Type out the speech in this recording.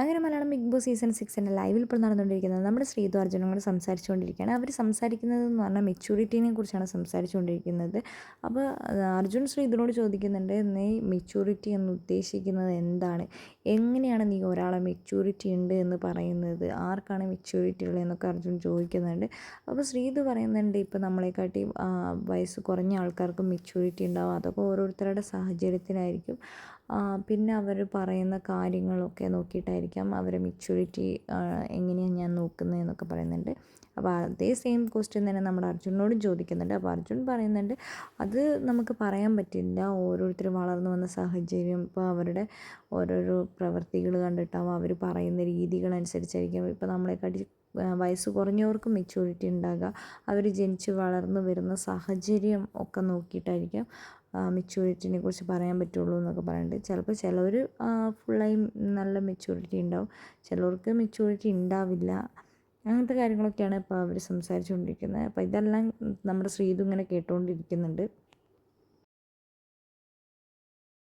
അങ്ങനെ Malayalam big Boss season സിക്സിന്റെ ലൈവിൽ ഇപ്പോൾ നടന്നുകൊണ്ടിരിക്കുന്നത് നമ്മുടെ ശ്രീതു അർജുനും കൂടെ സംസാരിച്ചുകൊണ്ടിരിക്കുകയാണ്. അവർ സംസാരിക്കുന്നത് എന്ന് പറഞ്ഞാൽ മെച്യൂരിറ്റീനെ കുറിച്ചാണ് സംസാരിച്ചുകൊണ്ടിരിക്കുന്നത്. അപ്പോൾ അർജുൻ ശ്രീതുനോട് ചോദിക്കുന്നുണ്ട് നീ മെച്യൂരിറ്റി എന്ന് ഉദ്ദേശിക്കുന്നത് എന്താണ്? എങ്ങനെയാണ് നീ ഒരാളെ മെച്യൂരിറ്റി ഉണ്ട് എന്ന് പറയുന്നത്? ആർക്കാണ് മെച്യൂരിറ്റി ഉള്ളത്? എന്നൊക്കെ അർജുൻ ചോദിക്കുന്നുണ്ട്. അപ്പോൾ ശ്രീതു പറയുന്നുണ്ട് ഇപ്പോൾ നമ്മളെക്കാട്ടി വയസ്സ് കുറഞ്ഞ ആൾക്കാർക്ക് മെച്യൂരിറ്റി ഉണ്ടാവും. അതൊക്കെ ഓരോരുത്തരുടെ സാഹചര്യത്തിലായിരിക്കും. പിന്നെ അവർ പറയുന്ന കാര്യങ്ങളൊക്കെ നോക്കിയിട്ടായിരിക്കാം അവരെ മെച്യൂരിറ്റി എങ്ങനെയാണ് ഞാൻ നോക്കുന്നത് എന്നൊക്കെ പറയുന്നുണ്ട്. അപ്പോൾ അതേ സെയിം ക്വസ്റ്റ്യൻ തന്നെ നമ്മുടെ അർജുനോട് ചോദിക്കുന്നുണ്ട്. അപ്പോൾ അർജുൻ പറയുന്നുണ്ട് അത് നമുക്ക് പറയാൻ പറ്റില്ല. ഓരോരുത്തരും വളർന്നു വന്ന സാഹചര്യം ഇപ്പോൾ അവരുടെ ഓരോരോ പ്രവൃത്തികൾ കണ്ടിട്ടാവും അവർ പറയുന്ന രീതികളനുസരിച്ചായിരിക്കും. ഇപ്പോൾ നമ്മളെക്കാട്ടി വയസ്സ് കുറഞ്ഞവർക്കും മെച്യൂരിറ്റി ഉണ്ടാകുക അവർ ജനിച്ച് വളർന്നു വരുന്ന സാഹചര്യം ഒക്കെ നോക്കിയിട്ടായിരിക്കാം മെച്യൂരിറ്റിനെ കുറിച്ച് പറയാൻ പറ്റുള്ളൂ എന്നൊക്കെ പറയുന്നുണ്ട് ചിലപ്പോൾ ചിലവർ ഫുള്ളായി നല്ല മെച്യൂരിറ്റി ഉണ്ടാവും. ചിലവർക്ക് മെച്യൂരിറ്റി ഉണ്ടാവില്ല. അങ്ങനത്തെ കാര്യങ്ങളൊക്കെയാണ് ഇപ്പോൾ അവർ സംസാരിച്ചുകൊണ്ടിരിക്കുന്നത് അപ്പോൾ ഇതെല്ലാം നമ്മുടെ ശ്രീതു ഇങ്ങനെ കേട്ടുകൊണ്ടിരിക്കുന്നുണ്ട്